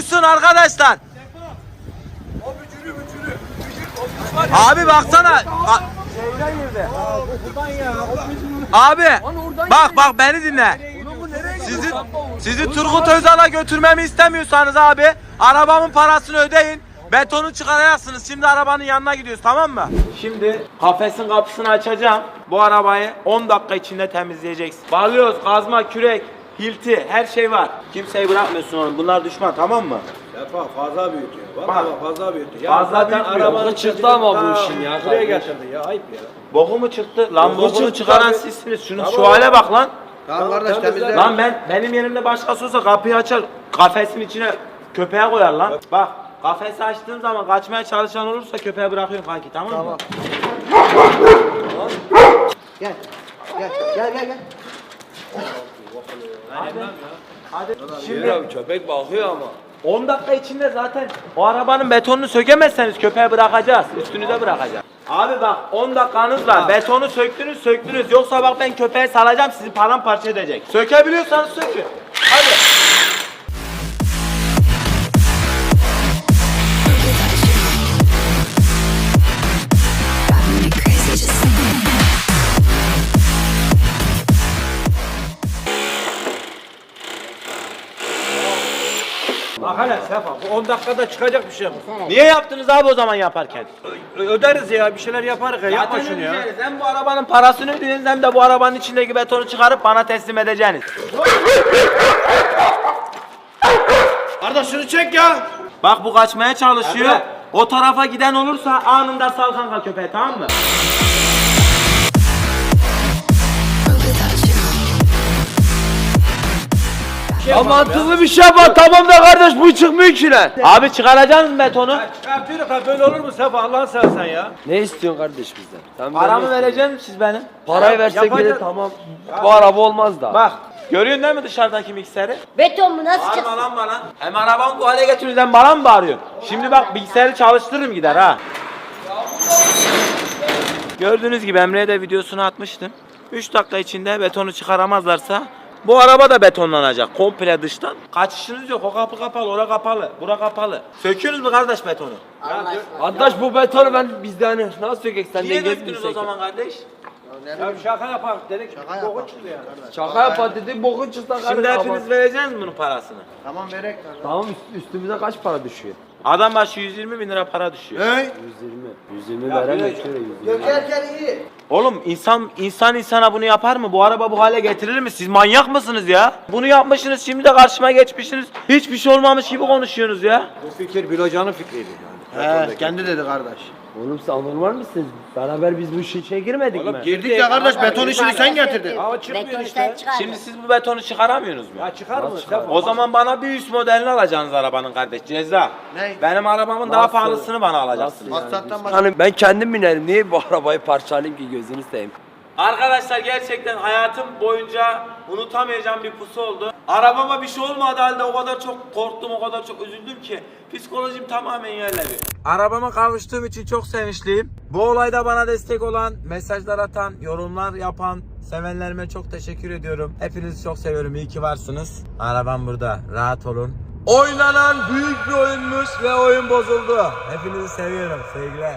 Görmüşsün arkadaşlar. Abi baksana. Abi bak bak beni dinle. Sizi sizi Turgut Özal'a götürmemi istemiyorsanız abi arabamın parasını ödeyin. Betonu çıkaracaksınız. Şimdi arabanın yanına gidiyoruz tamam mı? Şimdi kafesin kapısını açacağım. Bu arabayı 10 dakika içinde temizleyeceksin. Bağlıyoruz kazma, kürek, hilti her şey var. Kimseyi bırakmıyorsun oğlum. Bunlar düşman tamam mı? Sefa fazla büyütüyor. Bak. Valla bak fazla büyütüyor. Fazla zaten büyütmüyor. arabanın Çıktı ama bu ta işin ya Buraya kardeş. getirdi ya ayıp ya. Boku mu çıktı? Lan Boku bokunu çıktı çıkaran abi. sizsiniz. Şunu Tamam. şu hale bak lan. Tamam kardeş temizle. Lan ben benim yerimde başkası olsa kapıyı açar kafesin içine köpeğe koyar lan. Bak kafesi açtığım zaman kaçmaya çalışan olursa köpeğe bırakıyorum kanki tamam, mı? Gel. Gel gel gel. gel. Hadi Şimdi şimdi köpek bakıyor ama. 10 dakika içinde zaten o arabanın betonunu sökemezseniz köpeğe bırakacağız. Üstünüze bırakacağız. Abi bak 10 dakikanız var. Betonu söktünüz söktünüz. Yoksa bak ben köpeğe salacağım sizi paramparça edecek. Sökebiliyorsanız sökün. Bak hele Sefa bu 10 dakikada çıkacak bir şey mi? Niye yaptınız abi o zaman yaparken? Ö- Öderiz ya bir şeyler yaparız ya. Yapma şunu ya. ödeyeceğiniz. Hem bu arabanın parasını ödeyeceksiniz hem de bu arabanın içindeki betonu çıkarıp bana teslim edeceksiniz. Kardeş şunu çek ya. Bak bu kaçmaya çalışıyor. Emre. O tarafa giden olursa anında sal kanka köpeği tamam mı? Ya mantıklı bir şey yapma tamam da kardeş bu çıkmıyor ki lan. Abi çıkaracaksın betonu. Çıkartıyoruz ha böyle olur mu Sefa Allah'ın seversen ya. Ne istiyorsun kardeş bizden? Sen Paramı bizden ne vereceksin siz benim. Parayı versek bile tamam. Bu araba olmaz da. Bak görüyorsun değil mi dışarıdaki mikseri? Beton mu nasıl Bağırma çıksın? lan bana. Hem arabamı bu hale getiriyorsun hem bana mı bağırıyorsun? Şimdi bak bilgisayarı çalıştırırım gider ha. Gördüğünüz gibi Emre'ye de videosunu atmıştım. 3 dakika içinde betonu çıkaramazlarsa bu araba da betonlanacak komple dıştan. Kaçışınız yok o kapı kapalı ora kapalı bura kapalı. Söküyorsunuz mu kardeş betonu? Kardeş bu betonu ben bizden nasıl sökek sen Niye döktünüz o zaman kardeş? Ya şaka yapalım dedik. Şaka Boku çıktı ya. Şaka yap dedi bokun çıktı kardeş. Şimdi hepiniz vereceksiniz bunun parasını. Tamam verek kardeş. Tamam üst- üstümüze kaç para düşüyor? Adam başı 120 bin lira para düşüyor. Hey. 120. 120 veremeyiz şöyle 120. Dökerken iyi. Oğlum insan insan insana bunu yapar mı? Bu araba bu hale getirilir mi? Siz manyak mısınız ya? Bunu yapmışsınız şimdi de karşıma geçmişsiniz. Hiçbir şey olmamış gibi konuşuyorsunuz ya. Bu fikir Bilocan'ın fikriydi yani. He kendi dedi kardeş. Oğlum sen anormal mısınız? Beraber biz bu işe girmedik Oğlum mi? girdik Girdik ya kardeş beton işini sen getirdin. Ama çıkmıyor Betonu işte. çıkar. Şimdi siz bu betonu çıkaramıyorsunuz mu? Ya çıkar mı? O zaman bana bir üst modelini alacaksınız arabanın kardeş. Ceza. Ne? Benim arabamın daha Nasıl? pahalısını bana alacaksınız. Başka. Hani ben kendim binerim. Niye bu arabayı parçalayayım ki gözünü seveyim? Arkadaşlar gerçekten hayatım boyunca unutamayacağım bir pusu oldu. Arabama bir şey olmadı halde o kadar çok korktum, o kadar çok üzüldüm ki psikolojim tamamen yerledi. Arabama kavuştuğum için çok sevinçliyim. Bu olayda bana destek olan, mesajlar atan, yorumlar yapan sevenlerime çok teşekkür ediyorum. Hepinizi çok seviyorum. İyi ki varsınız. Arabam burada. Rahat olun. Oynanan büyük bir oyunmuş ve oyun bozuldu. Hepinizi seviyorum. Sevgiler.